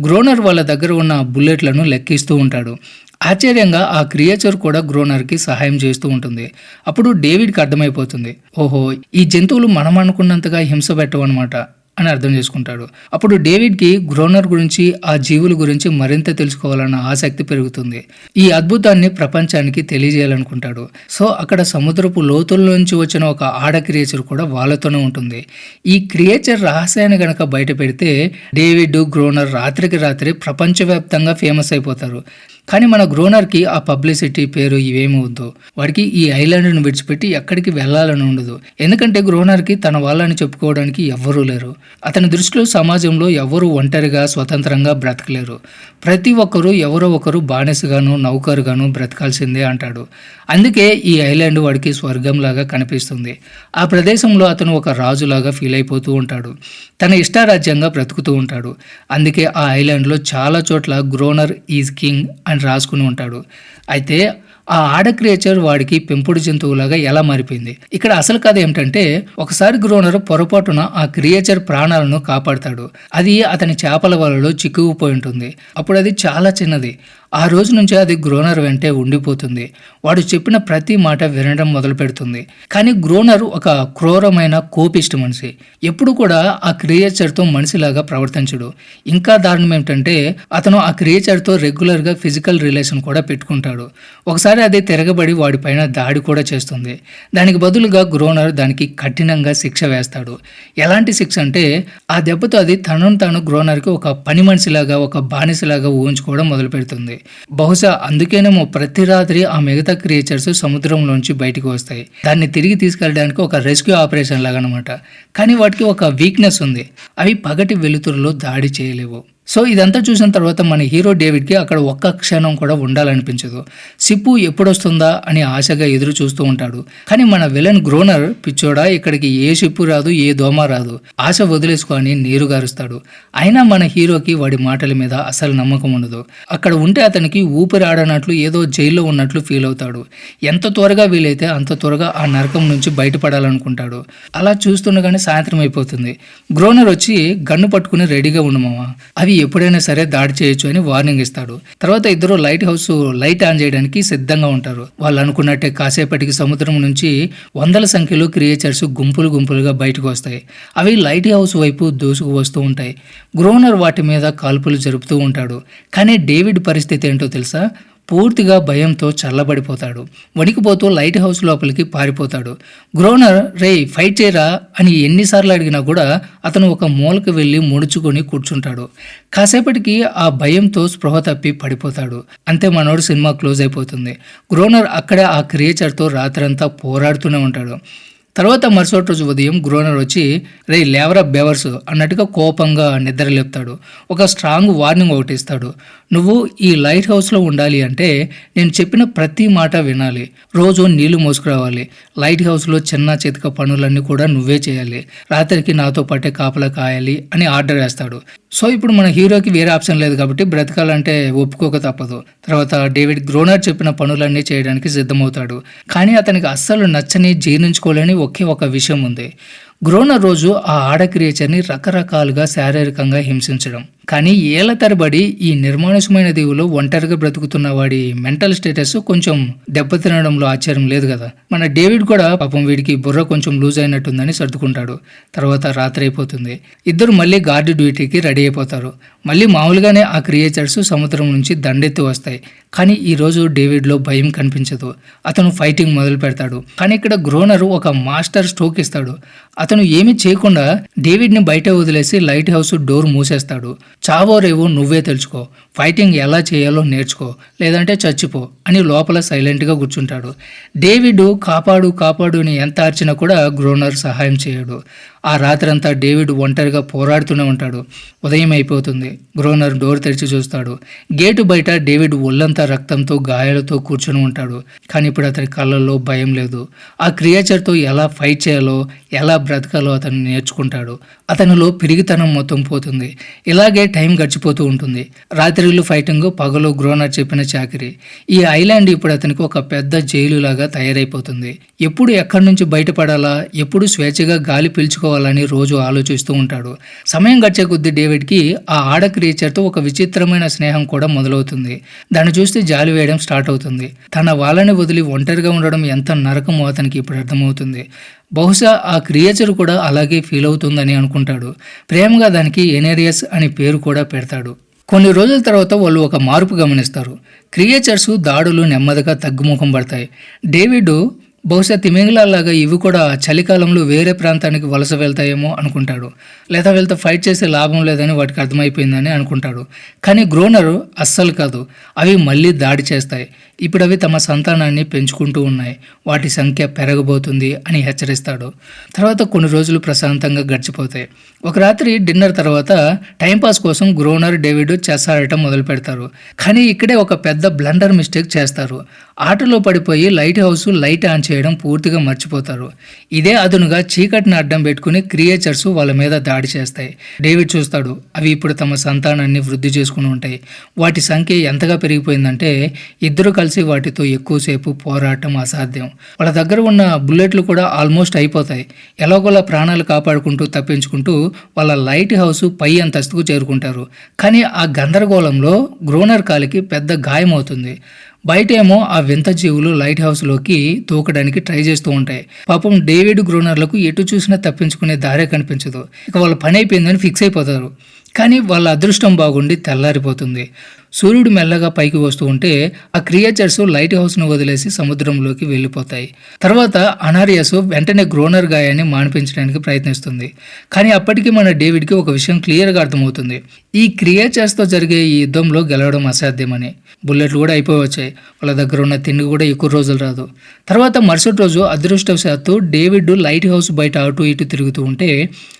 గ్రోనర్ వాళ్ళ దగ్గర ఉన్న బుల్లెట్లను లెక్కిస్తూ ఉంటాడు. ఆశ్చర్యంగా ఆ క్రియేచర్ కూడా గ్రోనర్కి సహాయం చేస్తూ ఉంటుంది. అప్పుడు డేవిడ్కి అర్థమైపోతుంది. ఓహో ఈ జంతువులు మనం అనుకున్నంతగా హింస పెట్టవన్నమాట అని అర్థం చేసుకుంటాడు. అప్పుడు డేవిడ్కి గ్రోనర్ గురించి ఆ జీవుల గురించి మరింత తెలుసుకోవాలన్న ఆసక్తి పెరుగుతుంది. ఈ అద్భుతాన్ని ప్రపంచానికి తెలియజేయాలనుకుంటాడు. సో అక్కడ సముద్రపు లోతుల్లోంచి వచ్చిన ఒక ఆడ క్రియేచర్ కూడా వాళ్ళతోనే ఉంటుంది. ఈ క్రియేచర్ రహస్యాన్ని గనక బయట పెడితే డేవిడ్ గ్రోనర్ రాత్రికి రాత్రి ప్రపంచవ్యాప్తంగా ఫేమస్ అయిపోతారు. కానీ మన గ్రోనర్కి ఆ పబ్లిసిటీ పేరు ఇవేమి వద్దు. వాడికి ఈ ఐలాండ్ను విడిచిపెట్టి ఎక్కడికి వెళ్ళాలని ఉండదు. ఎందుకంటే గ్రోనర్కి తన వాళ్ళని చెప్పుకోవడానికి ఎవ్వరూ లేరు. అతని దృష్టిలో సమాజంలో ఎవరు ఒంటరిగా స్వతంత్రంగా బ్రతకలేరు. ప్రతి ఒక్కరూ ఎవరో ఒకరు బానిసగాను నౌకరుగాను బ్రతకాల్సిందే అంటాడు. అందుకే ఈ ఐలాండ్ వాడికి స్వర్గంలాగా కనిపిస్తుంది. ఆ ప్రదేశంలో అతను ఒక రాజులాగా ఫీల్ అయిపోతూ ఉంటాడు. తన ఇష్టారాజ్యంగా బ్రతుకుతూ ఉంటాడు. అందుకే ఆ ఐలాండ్లో చాలా చోట్ల గ్రోనర్ ఈజ్ కింగ్ అని రాసుకుని ఉంటాడు. అయితే ఆ ఆడ క్రియేచర్ వాడికి పెంపుడు జంతువులాగా ఎలా మారిపోయింది? ఇక్కడ అసలు కథ ఏమిటంటే ఒకసారి గ్రోనర్ పొరపాటున ఆ క్రియేచర్ ప్రాణాలను కాపాడతాడు. అది అతని చేపల వలలో చిక్కుకుపోయి ఉంటుంది. అప్పుడు అది చాలా చిన్నది. ఆ రోజు నుంచి అది గ్రోనర్ వెంటే ఉండిపోతుంది. వాడు చెప్పిన ప్రతి మాట వినడం మొదలు పెడుతుంది కానీ గ్రోనర్ ఒక క్రూరమైన కోపిష్టి మనిషి. ఎప్పుడు కూడా ఆ క్రియేచర్తో మనిషిలాగా ప్రవర్తించడు. ఇంకా దారుణం ఏమిటంటే అతను ఆ క్రియేచర్తో రెగ్యులర్గా ఫిజికల్ రిలేషన్ కూడా పెట్టుకుంటాడు. ఒకసారి అది తిరగబడి వాడిపైన దాడి కూడా చేస్తుంది. దానికి బదులుగా గ్రోనర్ దానికి కఠినంగా శిక్ష వేస్తాడు. ఎలాంటి శిక్ష అంటే ఆ దెబ్బతో అది తనను తాను గ్రోనర్కి ఒక పని మనిషిలాగా ఒక బానిసలాగా ఊహించుకోవడం మొదలు పెడుతుంది బహుశా అందుకేనేమో ప్రతి రాత్రి ఆ మిగతా క్రియేచర్స్ సముద్రంలోంచి బయటకు వస్తాయి. దాన్ని తిరిగి తీసుకెళ్ళడానికి ఒక రెస్క్యూ ఆపరేషన్ లాగా అనమాట కానీ వాటికి ఒక వీక్నెస్ ఉంది. అవి పగటి వెలుతురులో దాడి చేయలేవు. సో ఇదంతా చూసిన తర్వాత మన హీరో డేవిడ్కి అక్కడ ఒక్క క్షణం కూడా ఉండాలనిపించదు. సిప్పు ఎప్పుడొస్తుందా అని ఆశగా ఎదురు చూస్తూ ఉంటాడు. కానీ మన విలన్ గ్రోనర్ పిచ్చోడా ఇక్కడికి ఏ షిప్పు రాదు ఏ దోమ రాదు. ఆశ వదిలేసుకొని నీరు గారుస్తాడు. అయినా మన హీరోకి వాడి మాటల మీద అసలు నమ్మకం ఉండదు. అక్కడ ఉంటే అతనికి ఊపిరి ఆడనట్లు ఏదో జైల్లో ఉన్నట్లు ఫీల్ అవుతాడు. ఎంత త్వరగా వీలైతే అంత త్వరగా ఆ నరకం నుంచి బయటపడాలనుకుంటాడు. అలా చూస్తుండగానే సాయంత్రం అయిపోతుంది. గ్రోనర్ వచ్చి గన్ను పట్టుకుని రెడీగా ఉండమా అవి ఎప్పుడైనా సరే దాడి చేయొచ్చు అని వార్నింగ్ ఇస్తాడు. తర్వాత ఇద్దరు లైట్ హౌస్ లైట్ ఆన్ చేయడానికి సిద్ధంగా ఉంటారు. వాళ్ళు అనుకున్నట్టే కాసేపటికి సముద్రం నుంచి వందల సంఖ్యలో క్రియేచర్స్ గుంపులు గుంపులుగా బయటకు వస్తాయి. అవి లైట్ హౌస్ వైపు దూసుకు వస్తూ ఉంటాయి. గ్రోనర్ వాటి మీద కాల్పులు జరుపుతూ ఉంటాడు. కానీ డేవిడ్ పరిస్థితి ఏంటో తెలుసా? పూర్తిగా భయంతో చల్లబడిపోతాడు. వణికిపోతూ లైట్ హౌస్ లోపలికి పారిపోతాడు. గ్రోనర్ రే ఫైట్ చేయరా? అని ఎన్నిసార్లు అడిగినా కూడా అతను ఒక మూలకు వెళ్ళి ముడుచుకొని కూర్చుంటాడు. కాసేపటికి ఆ భయంతో స్పృహ తప్పి పడిపోతాడు. అంతే మనోడు సినిమా క్లోజ్ అయిపోతుంది. గ్రోనర్ అక్కడే ఆ క్రియేచర్తో రాత్రంతా పోరాడుతూనే ఉంటాడు. తర్వాత మరుసటి రోజు ఉదయం గ్రోనర్ వచ్చి రే లేవరా బెవర్స్ అన్నట్టుగా కోపంగా నిద్ర లేపుతాడు. ఒక స్ట్రాంగ్ వార్నింగ్ ఒకటి ఇస్తాడు. నువ్వు ఈ లైట్ హౌస్లో ఉండాలి అంటే నేను చెప్పిన ప్రతి మాట వినాలి. రోజు నీళ్ళు మోసుకురావాలి. లైట్ హౌస్లో చిన్న చితక పనులన్నీ కూడా నువ్వే చేయాలి. రాత్రికి నాతో పాటే కాపలా కాయాలి అని ఆర్డర్ వేస్తాడు. సో ఇప్పుడు మన హీరోకి వేరే ఆప్షన్ లేదు కాబట్టి బ్రతకాలంటే ఒప్పుకోక తప్పదు. తర్వాత డేవిడ్ గ్రోనర్ చెప్పిన పనులన్నీ చేయడానికి సిద్ధమవుతాడు. కానీ అతనికి అస్సలు నచ్చని జీర్ణించుకోలేని ఒకే ఒక విషయం ఉంది. గ్రోనర్ రోజు ఆ ఆడ క్రియేచర్ని రకరకాలుగా శారీరకంగా హింసించడం. కానీ ఏళ్ళ తరబడి ఈ నిర్మానుషమైన దీవులో ఒంటరిగా బ్రతుకుతున్న వాడి మెంటల్ స్టేటస్ కొంచెం దెబ్బతినడంలో ఆశ్చర్యం లేదు కదా? మన డేవిడ్ కూడా పాపం వీడికి బుర్ర కొంచెం లూజ్ అయినట్టుందని సర్దుకుంటాడు. తర్వాత రాత్రి అయిపోతుంది. ఇద్దరు మళ్ళీ గార్డు డ్యూటీకి రెడీ అయిపోతారు. మళ్ళీ మామూలుగానే ఆ క్రియేచర్స్ సముద్రం నుంచి దండెత్తి వస్తాయి. కానీ ఈరోజు డేవిడ్లో భయం కనిపించదు. అతను ఫైటింగ్ మొదలు పెడతాడు. కానీ ఇక్కడ గ్రోనర్ ఒక మాస్టర్ స్ట్రోక్ ఇస్తాడు. అతను ఏమీ చేయకుండా డేవిడ్ని బయట వదిలేసి లైట్ హౌస్ డోర్ మూసేస్తాడు. చావో రేవో నువ్వే తెలుసుకో. ఫైటింగ్ ఎలా చేయాలో నేర్చుకో. లేదంటే చచ్చిపో అని లోపల సైలెంట్గా కూర్చుంటాడు. డేవిడ్ కాపాడు కాపాడు అని ఎంత అర్చినా కూడా గ్రోనర్ సహాయం చేయడు. ఆ రాత్రంతా డేవిడ్ ఒంటరిగా పోరాడుతూనే ఉంటాడు. ఉదయం అయిపోతుంది. గ్రోనర్ డోర్ తెరిచి చూస్తాడు. గేటు బయట డేవిడ్ ఒళ్ళంతా రక్తంతో గాయాలతో కూర్చొని ఉంటాడు. కానీ ఇప్పుడు అతని కళ్ళల్లో భయం లేదు. ఆ క్రియేచర్తో ఎలా ఫైట్ చేయాలో ఎలా బ్రతకాలో అతను నేర్చుకుంటాడు. అతనిలో పిరిగితనం మొత్తం పోతుంది. ఇలాగే టైం గడిచిపోతూ ఉంటుంది. రాత్రిళ్ళు ఫైటింగ్ పగలు గ్రోనర్ చెప్పిన చాకరీ. ఈ ఐలాండ్ ఇప్పుడు అతనికి ఒక పెద్ద జైలు లాగా తయారైపోతుంది. ఎప్పుడు ఎక్కడి నుంచి బయటపడాలా? ఎప్పుడు స్వేచ్ఛగా గాలి చేసుకోవాలని రోజు ఆలోచిస్తూ ఉంటాడు. సమయం గడిచే కొద్దీ డేవిడ్కి ఆ ఆడ క్రియేచర్తో ఒక విచిత్రమైన స్నేహం కూడా మొదలవుతుంది. దాన్ని చూస్తే జాలి వేయడం స్టార్ట్ అవుతుంది. తన వాళ్ళని వదిలి ఒంటరిగా ఉండడం ఎంత నరకమో అతనికి ఇప్పుడు అర్థమవుతుంది. బహుశా ఆ క్రియేచర్ కూడా అలాగే ఫీల్ అవుతుందని అనుకుంటాడు. ప్రేమగా దానికి ఎనేరియస్ అని పేరు కూడా పెడతాడు. కొన్ని రోజుల తర్వాత వాళ్ళు ఒక మార్పు గమనిస్తారు. క్రియేచర్స్ దాడులు నెమ్మదిగా తగ్గుముఖం పడతాయి. డేవిడ్ బహుశా తిమింగలాగా ఇవి కూడా చలికాలంలో వేరే ప్రాంతానికి వలస వెళ్తాయేమో అనుకుంటాడు. లేదా వెళ్తే ఫైట్ చేసే లాభం లేదని వాటికి అర్థమైపోయిందని అనుకుంటాడు. కానీ గ్రోనర్ అస్సలు కాదు. అవి మళ్ళీ దాడి చేస్తాయి. ఇప్పుడు అవి తమ సంతానాన్ని పెంచుకుంటూ ఉన్నాయి. వాటి సంఖ్య పెరగబోతుంది అని హెచ్చరిస్తాడు. తర్వాత కొన్ని రోజులు ప్రశాంతంగా గడిచిపోతాయి. ఒక రాత్రి డిన్నర్ తర్వాత టైంపాస్ కోసం గ్రోనర్ డేవిడ్ చెస్ ఆడటం మొదలు పెడతారు. కానీ ఇక్కడే ఒక పెద్ద బ్లండర్ మిస్టేక్ చేస్తారు. ఆటలో పడిపోయి లైట్ హౌస్ లైట్ ఆన్ చేయడం పూర్తిగా మర్చిపోతారు. ఇదే అదునుగా చీకటిని అడ్డం పెట్టుకుని క్రియేచర్స్ వాళ్ళ మీద దాడి చేస్తాయి. డేవిడ్ చూస్తాడు అవి ఇప్పుడు తమ సంతానాన్ని వృద్ధి చేసుకుని ఉంటాయి. వాటి సంఖ్య ఎంతగా పెరిగిపోయిందంటే ఇద్దరు కలిసి వాటితో ఎక్కువసేపు పోరాటం అసాధ్యం. వాళ్ళ దగ్గర ఉన్న బుల్లెట్లు కూడా ఆల్మోస్ట్ అయిపోతాయి. ఎలాగోలా ప్రాణాలు కాపాడుకుంటూ తప్పించుకుంటూ వాళ్ళ లైట్ హౌస్ పై అంతస్తుకు చేరుకుంటారు. కానీ ఆ గందరగోళంలో గ్రోనర్ కాలికి పెద్ద గాయం బయటేమో బయట ఏమో ఆ వింత జీవులు లైట్ హౌస్లోకి తూకడానికి ట్రై చేస్తూ ఉంటాయి. పాపం డేవిడ్ గ్రోనర్లకు ఎటు చూసినా తప్పించుకునే దారే కనిపించదు. ఇక వాళ్ళ పని అయిపోయిందని ఫిక్స్ అయిపోతారు. కానీ వాళ్ళ అదృష్టం బాగుండి తెల్లారిపోతుంది. సూర్యుడు మెల్లగా పైకి వస్తూ ఉంటే ఆ క్రియేచర్స్ లైట్ హౌస్ను వదిలేసి సముద్రంలోకి వెళ్ళిపోతాయి. తర్వాత అనారియస్ వెంటనే గ్రోనర్ గాయాన్ని మాన్పించడానికి ప్రయత్నిస్తుంది. కానీ అప్పటికి మన డేవిడ్కి ఒక విషయం క్లియర్గా అర్థమవుతుంది. ఈ క్రియేచర్స్తో జరిగే ఈ యుద్ధంలో గెలవడం అసాధ్యమని. బుల్లెట్లు కూడా అయిపోయి వచ్చాయి వాళ్ళ దగ్గర ఉన్న తిండి కూడా ఎక్కువ రోజులు రాదు. తర్వాత మరుసటి రోజు అదృష్టవశాత్తు డేవిడ్ లైట్ హౌస్ బయట అటు ఇటు తిరుగుతూ ఉంటే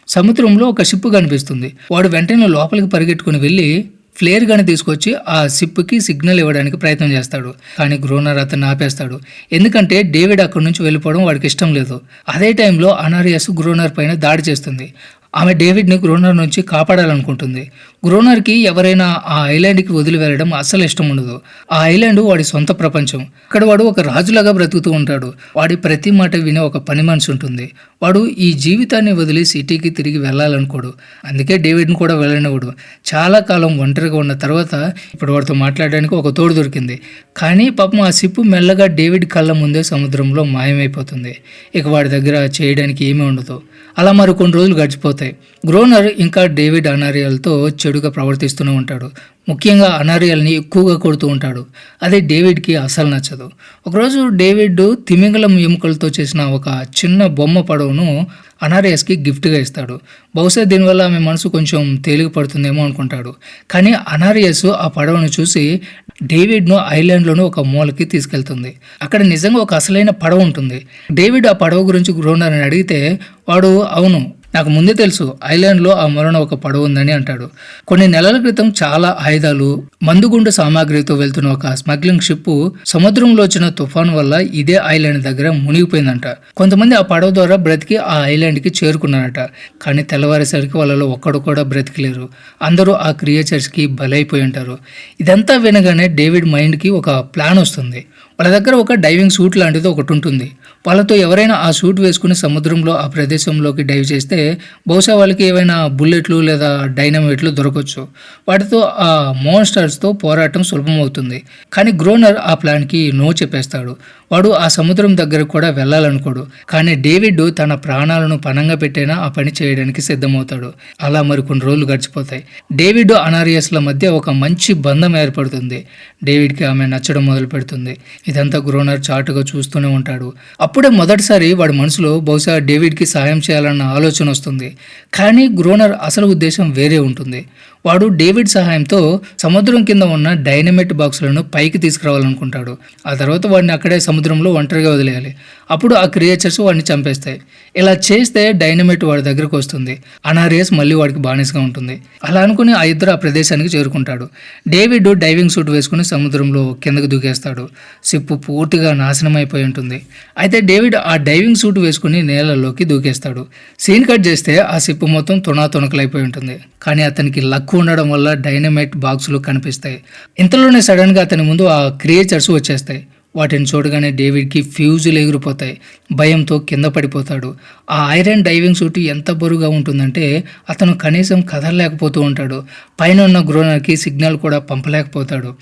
సముద్రంలో ఒక షిప్ కనిపిస్తుంది. వాడు వెంటనే లోపలికి పరిగెట్టుకుని వెళ్ళి ఫ్లేర్ గన్ తీసుకొచ్చి ఆ సిప్కి సిగ్నల్ ఇవ్వడానికి ప్రయత్నం చేస్తాడు. కానీ గ్రోనర్ అతన్ని ఆపేస్తాడు. ఎందుకంటే డేవిడ్ అక్కడి నుంచి వెళ్ళిపోవడం వాడికి ఇష్టం లేదు. అదే టైంలో అనారియస్ గ్రోనర్ పైన దాడి చేస్తుంది. ఆమె డేవిడ్ని గ్రోనర్ నుంచి కాపాడాలనుకుంటుంది. గ్రోనర్కి ఎవరైనా ఆ ఐలాండ్కి వదిలి వెళ్ళడం అస్సలు ఇష్టం ఉండదు. ఆ ఐలాండ్ వాడి సొంత ప్రపంచం. అక్కడ వాడు ఒక రాజులాగా బ్రతుకుతూ ఉంటాడు. వాడి ప్రతి మాట వినే ఒక పని మనిషి ఉంటుంది. వాడు ఈ జీవితాన్ని వదిలి సిటీకి తిరిగి వెళ్ళాలనుకోడు. అందుకే డేవిడ్ని కూడా వెళ్ళనివ్వడు. చాలా కాలం ఒంటరిగా ఉన్న తర్వాత ఇప్పుడు వాడితో మాట్లాడడానికి ఒక తోడు దొరికింది. కానీ పాపం ఆ సిప్పు మెల్లగా డేవిడ్ కళ్ళ ముందే సముద్రంలో మాయమైపోతుంది. ఇక వాడి దగ్గర చేయడానికి ఏమీ ఉండదు. అలా మరి కొన్ని రోజులు గడిచిపోతాయి. గ్రోనర్ ఇంకా డేవిడ్ అనారియాలతో చెడుగా ప్రవర్తిస్తూనే ఉంటాడు. ముఖ్యంగా అనారియాల్ని ఎక్కువగా కొడుతూ ఉంటాడు. అది డేవిడ్కి అసలు నచ్చదు. ఒకరోజు డేవిడ్ తిమింగలం ఎముకలతో చేసిన ఒక చిన్న బొమ్మ పడవను అనారియస్కి గిఫ్ట్గా ఇస్తాడు. బహుశా దీనివల్ల ఆమె మనసు కొంచెం తేలిక పడుతుందేమో అనుకుంటాడు. కానీ అనారియస్ ఆ పడవను చూసి డేవిడ్ను ఐలాండ్లోని ఒక మూలకి తీసుకెళ్తుంది. అక్కడ నిజంగా ఒక అసలైన పడవ ఉంటుంది. డేవిడ్ ఆ పడవ గురించి గ్రోనర్ని అడిగితే వాడు అవును నాకు ముందే తెలుసు ఐలాండ్లో ఆ మరణ ఒక పడవ ఉందని అంటాడు. కొన్ని నెలల క్రితం చాలా ఆయుధాలు మందుగుండు సామాగ్రితో వెళ్తున్న ఒక స్మగ్లింగ్ షిప్ సముద్రంలో వచ్చిన తుఫాన్ వల్ల ఇదే ఐలాండ్ దగ్గర మునిగిపోయిందంట. కొంతమంది ఆ పడవ ద్వారా బ్రతికి ఆ ఐలాండ్కి చేరుకున్నారట కానీ తెల్లవారేసరికి వాళ్ళలో ఒక్కడు కూడా బ్రతికలేరు. అందరూ ఆ క్రియేచర్స్కి బలైపోయి ఉంటారు. ఇదంతా వినగానే డేవిడ్ మైండ్కి ఒక ప్లాన్ వస్తుంది. వాళ్ళ దగ్గర ఒక డైవింగ్ సూట్ లాంటిది ఒకటి ఉంటుంది. వాళ్ళతో ఎవరైనా ఆ సూట్ వేసుకుని సముద్రంలో ఆ ప్రదేశంలోకి డైవ్ చేస్తే బహుశా వాళ్ళకి ఏవైనా బుల్లెట్లు లేదా డైనమైట్లు దొరకవచ్చు వాటితో ఆ మోన్స్టర్స్తో పోరాటం సులభమవుతుంది కానీ గ్రోనర్ ఆ ప్లాన్కి నో చెప్పేస్తాడు. వాడు ఆ సముద్రం దగ్గర కూడా వెళ్ళాలనుకోడు. కానీ డేవిడ్ తన ప్రాణాలను పణంగా పెట్టైనా ఆ పని చేయడానికి సిద్ధమవుతాడు. అలా మరి కొన్ని రోజులు గడిచిపోతాయి. డేవిడ్ అనారియస్ల మధ్య ఒక మంచి బంధం ఏర్పడుతుంది. డేవిడ్కి ఆమె నచ్చడం మొదలు పెడుతుంది ఇదంతా గ్రోనర్ చాటుగా చూస్తూనే ఉంటాడు. అప్పుడే మొదటిసారి వాడి మనసులో బహుశా డేవిడ్కి సహాయం చేయాలన్న ఆలోచన వస్తుంది. కానీ గ్రోనర్ అసలు ఉద్దేశం వేరే ఉంటుంది. వాడు డేవిడ్ సహాయంతో సముద్రం కింద ఉన్న డైనమైట్ బాక్సులను పైకి తీసుకురావాలనుకుంటాడు. ఆ తర్వాత వాడిని అక్కడే సముద్రంలో ఒంటరిగా వదిలేయాలి. అప్పుడు ఆ క్రియేచర్స్ వాడిని చంపేస్తాయి. ఇలా చేస్తే డైనమైట్ వాడి దగ్గరకు వస్తుంది. అనారియస్ మళ్ళీ వాడికి బానిసగా ఉంటుంది. అలా అనుకుని ఆ ఇద్దరు ఆ ప్రదేశానికి చేరుకుంటాడు. డేవిడ్ డైవింగ్ సూట్ వేసుకుని సముద్రంలో కిందకు దూకేస్తాడు. సిప్పు పూర్తిగా నాశనం అయిపోయి ఉంటుంది. అయితే డేవిడ్ ఆ డైవింగ్ సూట్ వేసుకుని నేలలోకి దూకేస్తాడు. సీన్ కట్ చేస్తే ఆ సిప్పు మొత్తం తునా తుణకలైపోయి ఉంటుంది. కానీ అతనికి లక్ ఉండడం వల్ల డైనమైట్ బాక్సులు కనిపిస్తాయి. ఇంతలోనే సడన్గా అతని ముందు ఆ క్రియేచర్స్ వచ్చేస్తాయి. వాటిని చూడగానే డేవిడ్కి ఫ్యూజులు ఎగిరిపోతాయి. భయంతో కింద పడిపోతాడు. ఆ ఐరన్ డైవింగ్ సూట్ ఎంత బరువుగా ఉంటుందంటే అతను కనీసం కదలలేకపోతూ ఉంటాడు. పైన ఉన్న గ్రోనర్కి సిగ్నల్ కూడా పంపలేకపోతాడు.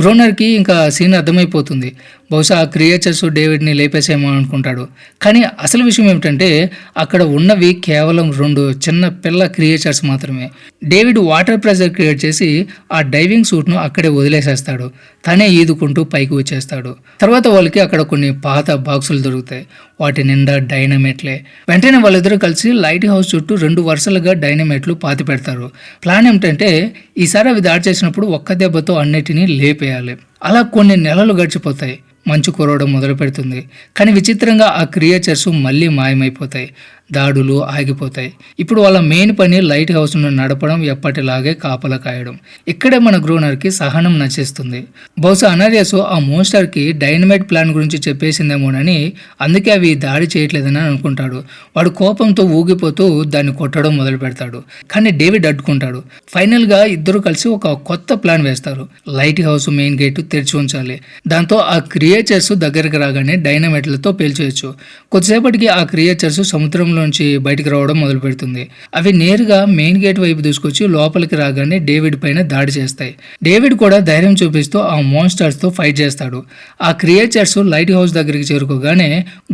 గ్రోనర్కి ఇంకా సీన్ అర్థమైపోతుంది. బహుశా ఆ క్రియేచర్స్ డేవిడ్ని లేపేసేమో అనుకుంటాడు. కానీ అసలు విషయం ఏమిటంటే అక్కడ ఉన్నవి కేవలం రెండు చిన్న పిల్ల క్రియేచర్స్ మాత్రమే. డేవిడ్ వాటర్ ప్రెజర్ క్రియేట్ చేసి ఆ డైవింగ్ సూట్ను అక్కడే వదిలేసేస్తాడు. తనే ఈదుకుంటూ పైకి వచ్చేస్తాడు. తర్వాత వాళ్ళకి అక్కడ కొన్ని పాత బాక్సులు దొరుకుతాయి. వాటి నిండా డైనమైట్లే వెంటనే వాళ్ళిద్దరూ కలిసి లైట్ హౌస్ చుట్టూ రెండు వరుసలుగా డైనమైట్లు పాతి పెడతారు. ప్లాన్ ఏమిటంటే ఈసారి అవి దాడి చేసినప్పుడు ఒక్క దెబ్బతో అన్నిటినీ లేపేయాలి. అలా కొన్ని నెలలు గడిచిపోతాయి. మంచు కురవడం మొదలు పెడుతుంది కానీ విచిత్రంగా ఆ క్రియేచర్స్ మళ్ళీ మాయమైపోతాయి. దాడులు ఆగిపోతాయి. ఇప్పుడు వాళ్ళ మెయిన్ పని లైట్ హౌస్ను నడపడం ఎప్పటిలాగే కాపలా కాయడం. ఇక్కడే మన గ్రోనర్కి సహనం నశిస్తుంది బహుశా అనరియస్ ఆ మోన్స్టర్కి డైనమైట్ ప్లాన్ గురించి చెప్పేసిందేమోనని అందుకే అవి దాడి చేయట్లేదని అనుకుంటాడు. వాడు కోపంతో ఊగిపోతూ దాన్ని కొట్టడం మొదలు పెడతాడు. కానీ డేవిడ్ అడ్డుకుంటాడు. ఫైనల్గా ఇద్దరు కలిసి ఒక కొత్త ప్లాన్ వేస్తారు. లైట్ హౌస్ మెయిన్ గేట్ తెరిచి ఉంచాలి. దాంతో ఆ క్రియేచర్స్ దగ్గరికి రాగానే డైనమైట్లతో పేల్చేయచ్చు. కొద్దిసేపటికి ఆ క్రియేచర్స్ సముద్రంలోంచి బయటికి రావడం మొదలు పెడుతుంది. అవి నేరుగా మెయిన్ గేట్ వైపు దూసుకొచ్చి లోపలికి రాగానే డేవిడ్ పైన దాడి చేస్తాయి. డేవిడ్ కూడా ధైర్యం చూపిస్తూ ఆ మోన్స్టర్స్తో ఫైట్ చేస్తాడు. ఆ క్రియేచర్స్ లైట్ హౌస్ దగ్గరికి చేరుకోగానే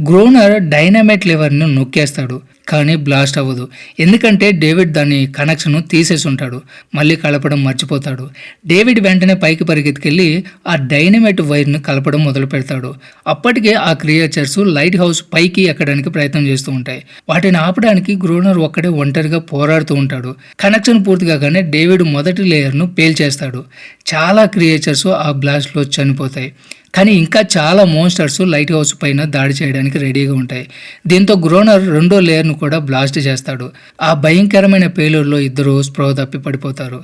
గ్రోనర్ డైనమైట్ లివర్ను నొక్కేస్తాడు. కానీ బ్లాస్ట్ అవ్వదు. ఎందుకంటే డేవిడ్ దాని కనెక్షన్ తీసేసి ఉంటాడు. మళ్ళీ కలపడం మర్చిపోతాడు. డేవిడ్ వెంటనే పైకి పరిగెత్తుకెళ్ళి ఆ డైనమైట్ వైర్ను కలపడం మొదలు పెడతాడు. అప్పటికే ఆ క్రియేచర్స్ లైట్ హౌస్ పైకి ఎక్కడానికి ప్రయత్నం చేస్తూ ఉంటాయి. వాటిని ఆపడానికి గ్రోనర్ ఒక్కడే ఒంటరిగా పోరాడుతూ ఉంటాడు. కనెక్షన్ పూర్తి కాగానే డేవిడ్ మొదటి లేయర్ను పేల్చేస్తాడు. చాలా క్రియేచర్స్ ఆ బ్లాస్ట్లో చనిపోతాయి. కానీ ఇంకా చాలా మోన్స్టర్స్ లైట్ హౌస్ పైన దాడి చేయడానికి రెడీగా ఉంటాయి. దీంతో గ్రోనర్ రెండో లేయర్ను కూడా బ్లాస్ట్ చేస్తాడు. ఆ భయంకరమైన పేలుడులో ఇద్దరు స్పృహ తప్పి పడిపోతారు.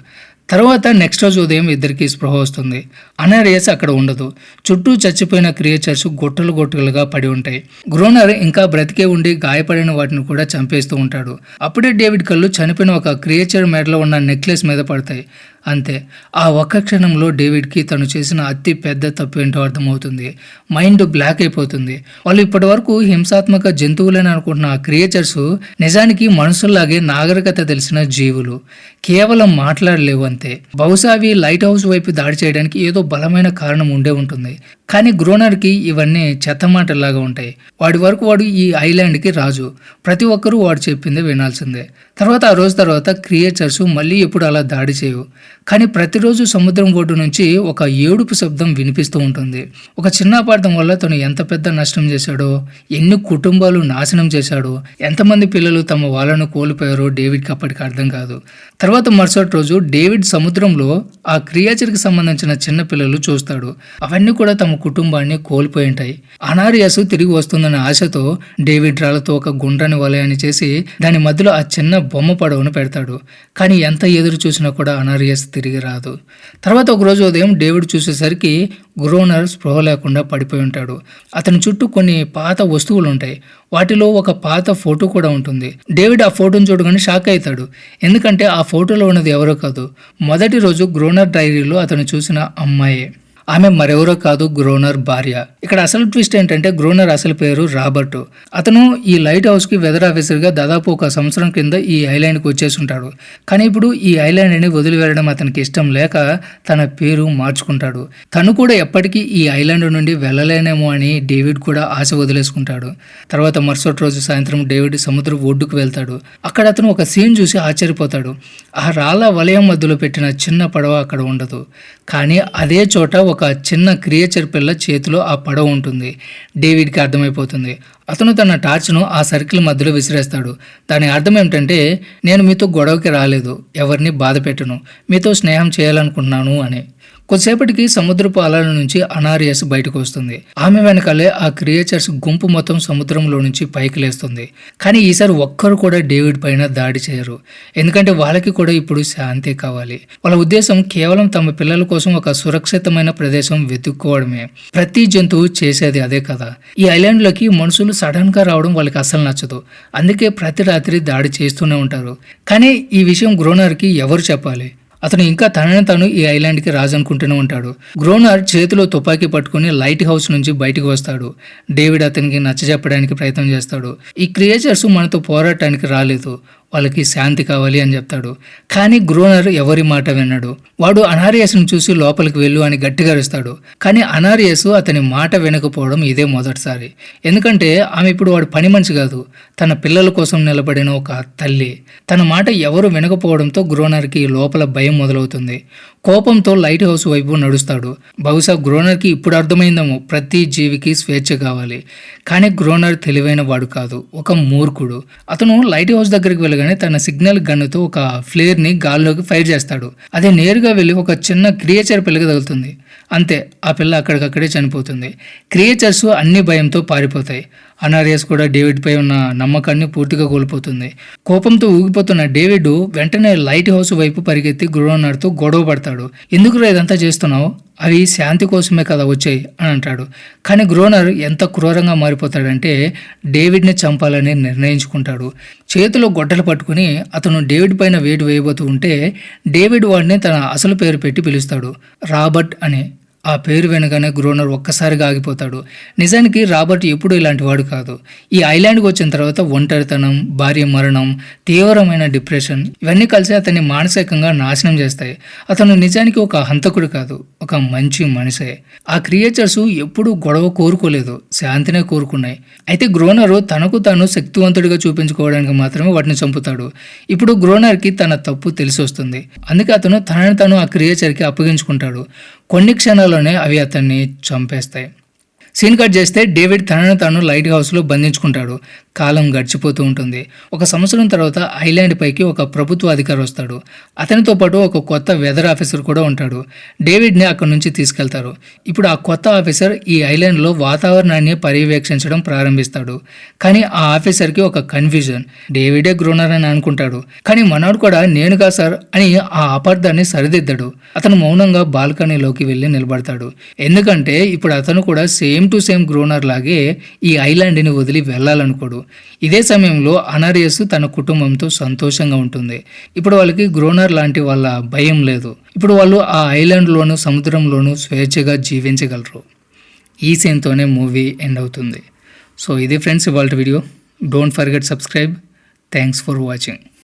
తర్వాత నెక్స్ట్ రోజు ఉదయం ఇద్దరికి స్పృహ వస్తుంది. అనరియస్ అక్కడ ఉండదు. చుట్టూ చచ్చిపోయిన క్రియేచర్స్ గొట్టలు గొట్టలుగా పడి ఉంటాయి. గ్రోనర్ ఇంకా బ్రతికే ఉండి గాయపడిన వాటిని కూడా చంపేస్తూ ఉంటాడు. అప్పుడే డేవిడ్ కళ్ళు చనిపోయిన ఒక క్రియేచర్ మెడలో ఉన్న నెక్లెస్ మీద పడతాయి. అంతే. ఆ ఒక్క క్షణంలో డేవిడ్కి తను చేసిన అతి పెద్ద తప్పు ఏంటో అర్థమవుతుంది. మైండ్ బ్లాక్ అయిపోతుంది. వాళ్ళు ఇప్పటి వరకు హింసాత్మక జంతువులని అనుకుంటున్న ఆ క్రియేచర్స్ నిజానికి మనుషుల్లాగే నాగరికత తెలిసిన జీవులు. కేవలం మాట్లాడలేవు అంతే. బహుశా అవి లైట్ హౌస్ వైపు దాడి చేయడానికి ఏదో బలమైన కారణం ఉండే ఉంటుంది. కానీ గ్రోనర్కి ఇవన్నీ చెత్తమాటలాగా ఉంటాయి. వాడి వరకు వాడు ఈ ఐలాండ్కి రాజు. ప్రతి ఒక్కరూ వాడు చెప్పింది వినాల్సిందే. తర్వాత ఆ రోజు తర్వాత క్రియేచర్స్ మళ్ళీ ఎప్పుడు అలా దాడి చేయవు. కానీ ప్రతిరోజు సముద్రం ఒడ్డు నుంచి ఒక ఏడుపు శబ్దం వినిపిస్తూ ఉంటుంది. ఒక చిన్న అపార్థం వల్ల తను ఎంత పెద్ద నష్టం చేశాడో ఎన్ని కుటుంబాలు నాశనం చేశాడో ఎంతమంది పిల్లలు తమ వాళ్ళను కోల్పోయారో డేవిడ్కి అప్పటికి అర్థం కాదు. తర్వాత మరుసటి రోజు డేవిడ్ సముద్రంలో ఆ క్రియేచర్కి సంబంధించిన చిన్న పిల్లలు చూస్తాడు. అవన్నీ కూడా తమ కుటుంబాన్ని కోల్పోయి ఉంటాయి. అనారియాసు తిరిగి వస్తుందన్న ఆశతో డేవిడ్ రాళ్ళతో ఒక గుండ్రని వలయాన్ని చేసి దాని మధ్యలో ఆ చిన్న బొమ్మ పడవను పెడతాడు. కానీ ఎంత ఎదురు చూసినా కూడా అనారియస్ తిరిగి రాదు. తర్వాత ఒక రోజు ఉదయం డేవిడ్ చూసేసరికి గ్రోనర్ స్పృహ లేకుండా పడిపోయి ఉంటాడు. అతని చుట్టూ కొన్ని పాత వస్తువులు ఉంటాయి. వాటిలో ఒక పాత ఫోటో కూడా ఉంటుంది. డేవిడ్ ఆ ఫోటోను చూడగానే షాక్ అవుతాడు. ఎందుకంటే ఆ ఫోటోలో ఉన్నది ఎవరో కాదు. మొదటి రోజు గ్రోనర్ డైరీలో అతను చూసిన అమ్మాయే. ఆమె మరెవరో కాదు గ్రోనర్ భార్య. ఇక్కడ అసలు ట్విస్ట్ ఏంటంటే గ్రోనర్ అసలు పేరు రాబర్ట్. అతను ఈ లైట్ హౌస్కి వెదర్ ఆఫీసర్గా దాదాపు ఒక సంవత్సరం కింద ఈ ఐలాండ్కి వచ్చేసి ఉంటాడు కానీ ఇప్పుడు ఈ ఐలాండ్ని వదిలి వెళ్ళడం అతనికి ఇష్టం లేక తన పేరు మార్చుకుంటాడు. తను కూడా ఎప్పటికీ ఈ ఐలాండ్ నుండి వెళ్ళలేనేమో అని డేవిడ్ కూడా ఆశ వదిలేసుకుంటాడు. తర్వాత మరుసటి రోజు సాయంత్రం డేవిడ్ సముద్రం ఒడ్డుకు వెళ్తాడు. అక్కడ అతను ఒక సీన్ చూసి ఆశ్చర్యపోతాడు. ఆ రాళ్ళ వలయం మధ్యలో పెట్టిన చిన్న పడవ అక్కడ ఉండదు. కానీ అదే చోట ఒక చిన్న క్రియేచర్ పిల్ల చేతిలో ఆ పడవ ఉంటుంది. డేవిడ్కి అర్థమైపోతుంది. అతను తన టార్చ్ను ఆ సర్కిల్ మధ్యలో విసిరేస్తాడు. దాని అర్థం ఏమిటంటే నేను మీతో గొడవకి రాలేదు. ఎవరిని బాధ పెట్టను మీతో స్నేహం చేయాలనుకుంటున్నాను అని. కొద్దిసేపటికి సముద్రపు అలల నుంచి అనారియస్ బయటకు వస్తుంది. ఆమె వెనకాలే ఆ క్రియేచర్స్ గుంపు మొత్తం సముద్రంలో నుంచి పైకి లేస్తుంది. కానీ ఈసారి ఒక్కరు కూడా డేవిడ్ పైన దాడి చేయరు. ఎందుకంటే వాళ్ళకి కూడా ఇప్పుడు శాంతి కావాలి. వాళ్ళ ఉద్దేశం కేవలం తమ పిల్లల కోసం ఒక సురక్షితమైన ప్రదేశం వెతుక్కోవడమే. ప్రతి జంతువు చేసేది అదే కదా. ఈ ఐలాండ్లోకి మనుషులు సడన్గా రావడం వాళ్ళకి అసలు నచ్చదు. అందుకే ప్రతి రాత్రి దాడి చేస్తూనే ఉంటారు. కానీ ఈ విషయం గ్రోనర్కి ఎవరు చెప్పాలి? అతను ఇంకా తనని తను ఈ ఐలాండ్కి రాజు అనుకుంటూనే ఉంటాడు. గ్రోనర్ చేతిలో తుపాకీ పట్టుకుని లైట్ హౌస్ నుంచి బయటకు వస్తాడు. డేవిడ్ అతనికి నచ్చజెప్పడానికి ప్రయత్నం చేస్తాడు. ఈ క్రియేచర్స్ మనతో పోరాటానికి రాలేదు. వాళ్ళకి శాంతి కావాలి అని చెప్తాడు. కానీ గ్రోనర్ ఎవరి మాట విన్నాడు వాడు అనారియస్ను చూసి లోపలికి వెళ్ళు అని గట్టిగా అరుస్తాడు. కానీ అనారియస్ అతని మాట వినకపోవడం ఇదే మొదటిసారి. ఎందుకంటే ఆమె ఇప్పుడు వాడు పని మనిషి కాదు. తన పిల్లల కోసం నిలబడిన ఒక తల్లి. తన మాట ఎవరు వినకపోవడంతో గ్రోనర్కి లోపల భయం మొదలవుతుంది. కోపంతో లైట్ హౌస్ వైపు నడుస్తాడు. బహుశా గ్రోనర్కి ఇప్పుడు అర్థమైందేమో ప్రతి జీవికి స్వేచ్ఛ కావాలి. కానీ గ్రోనర్ తెలివైన వాడు కాదు. ఒక మూర్ఖుడు. అతను లైట్ హౌస్ దగ్గరికి వెళ్ళగానే తన సిగ్నల్ గన్నుతో ఒక ఫ్లేర్ని గాల్లోకి ఫైర్ చేస్తాడు. అది నేరుగా వెళ్ళి ఒక చిన్న క్రియేచర్ పిల్లకి తగులుతుంది. అంతే ఆ పిల్ల అక్కడికక్కడే చనిపోతుంది. క్రియేచర్స్ అన్ని భయంతో పారిపోతాయి. అనారియస్ కూడా డేవిడ్ పై ఉన్న నమ్మకాన్ని పూర్తిగా కోల్పోతుంది. కోపంతో ఊగిపోతున్న డేవిడ్ వెంటనే లైట్ హౌస్ వైపు పరిగెత్తి గ్రోనర్తో గొడవ పడతాడు. ఎందుకు ఇదంతా చేస్తున్నావు? అవి శాంతి కోసమే కదా వచ్చాయి అని అంటాడు. కానీ గ్రోనర్ ఎంత క్రూరంగా మారిపోతాడంటే డేవిడ్ని చంపాలని నిర్ణయించుకుంటాడు. చేతిలో గొడ్డలు పట్టుకుని అతను డేవిడ్ పైన వేటు వేయబోతూ ఉంటే డేవిడ్ వాడిని తన అసలు పేరు పెట్టి పిలుస్తాడు. రాబర్ట్ అని. ఆ పేరు వెనగానే గ్రోనర్ ఒక్కసారిగా ఆగిపోతాడు. నిజానికి రాబర్ట్ ఎప్పుడూ ఇలాంటి వాడు కాదు. ఈ ఐలాండ్కి వచ్చిన తర్వాత ఒంటరితనం భార్య మరణం తీవ్రమైన డిప్రెషన్ ఇవన్నీ కలిసి అతన్ని మానసికంగా నాశనం చేస్తాయి. అతను నిజానికి ఒక హంతకుడు కాదు ఒక మంచి మనిషే. ఆ క్రియేచర్స్ ఎప్పుడూ గొడవ కోరుకోలేదు శాంతినే కోరుకున్నాయి. అయితే గ్రోనరు తనకు తాను శక్తివంతుడిగా చూపించుకోవడానికి మాత్రమే వాటిని చంపుతాడు. ఇప్పుడు గ్రోనర్కి తన తప్పు తెలిసి వస్తుంది అందుకే అతను తనని తను ఆ క్రియేచర్కి అప్పగించుకుంటాడు. కొన్ని క్షణాల్లోనే అవి అతన్ని చంపేస్తాయి. సీన్ కట్ చేస్తే డేవిడ్ తనను తాను లైట్ హౌస్లో బంధించుకుంటాడు. కాలం గడిచిపోతూ ఉంటుంది. ఒక సంవత్సరం తర్వాత ఐలాండ్ పైకి ఒక ప్రభుత్వ అధికారి వస్తాడు. అతనితో పాటు ఒక కొత్త వెదర్ ఆఫీసర్ కూడా ఉంటాడు. డేవిడ్ని అక్కడి నుంచి తీసుకెళ్తారు. ఇప్పుడు ఆ కొత్త ఆఫీసర్ ఈ ఐలాండ్లో వాతావరణాన్ని పర్యవేక్షించడం ప్రారంభిస్తాడు. కానీ ఆ ఆఫీసర్కి ఒక కన్ఫ్యూజన్. డేవిడే గ్రోనర్ అని అనుకుంటాడు. కానీ మనోడు కూడా నేనుగా సార్ అని ఆ అపార్థాన్ని సరిదిద్దాడు. అతను మౌనంగా బాల్కనీలోకి వెళ్ళి నిలబడతాడు. ఎందుకంటే ఇప్పుడు అతను కూడా same same to same Groner లాగే ఈ ఐలాండ్ని వదిలి వెళ్ళాలనుకోడు. ఇదే సమయంలో అనారియస్ తన కుటుంబంతో సంతోషంగా ఉంటుంది. ఇప్పుడు వాళ్ళకి గ్రోనర్ లాంటి వాళ్ళ భయం లేదు. ఇప్పుడు వాళ్ళు ఆ ఐలాండ్లోనూ సముద్రంలోనూ స్వేచ్ఛగా జీవించగలరు. ఈ సీన్తోనే మూవీ ఎండ్ అవుతుంది. సో ఇది ఫ్రెండ్స్ ఇవాళ video. Don't forget subscribe. Thanks for watching.